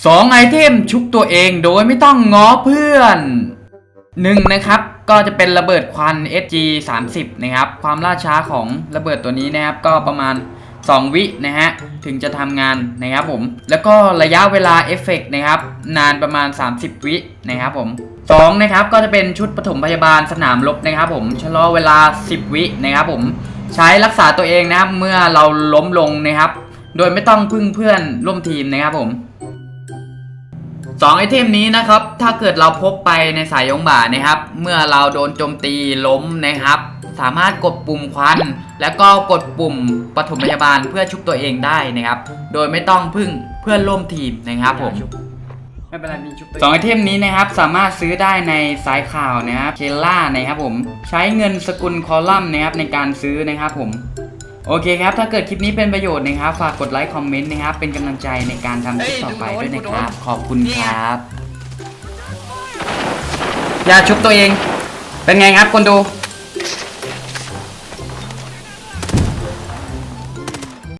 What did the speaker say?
2 ไอเทมชุบตัวเองโดยไม่ต้องง้อเพื่อนหนึ่งนะครับ ก็จะเป็นระเบิดควัน SG 30 นะครับ ความล่าช้าของระเบิดตัวนี้นะครับ ก็ประมาณ 2 วินะฮะ ถึงจะทำงานนะครับผม แล้วก็ระยะเวลาเอฟเฟกต์นะครับ นานประมาณ 30 วินะครับผม2นะครับ ก็จะเป็นชุดปฐมพยาบาลสนามรบนะครับผม ชะลอเวลา 10 วินะครับผม ใช้รักษาตัวเองนะครับ เมื่อเราล้มลงนะครับ โดยไม่ต้องพึ่งเพื่อนร่วมทีมนะครับผม สองไอเทมนี้นะครับ ถ้าเกิดเราพกไปในสายยงบ่านะครับ เมื่อเราโดนโจมตีล้มนะครับ สามารถกดปุ่มควัน แล้วก็กดปุ่มปฐมพยาบาลเพื่อชุบตัวเองได้นะครับ โดยไม่ต้องพึ่งเพื่อนร่วมทีมนะครับผมไม่เป็นไรมีชุบสองไอเทมนี้นะครับสามารถซื้อได้ในสายข่าวนะครับเคล่านะครับผมใช้เงินสกุลคอลัมน์นะครับในการซื้อนะครับผม โอเคครับ ถ้าเกิดคลิปนี้เป็นประโยชน์นะครับ ฝากกดไลค์คอมเมนต์นะครับ เป็นกำลังใจในการทำคลิปต่อไปด้วยนะครับ ขอบคุณครับ อย่าชุบตัวเอง เป็นไงครับคนดู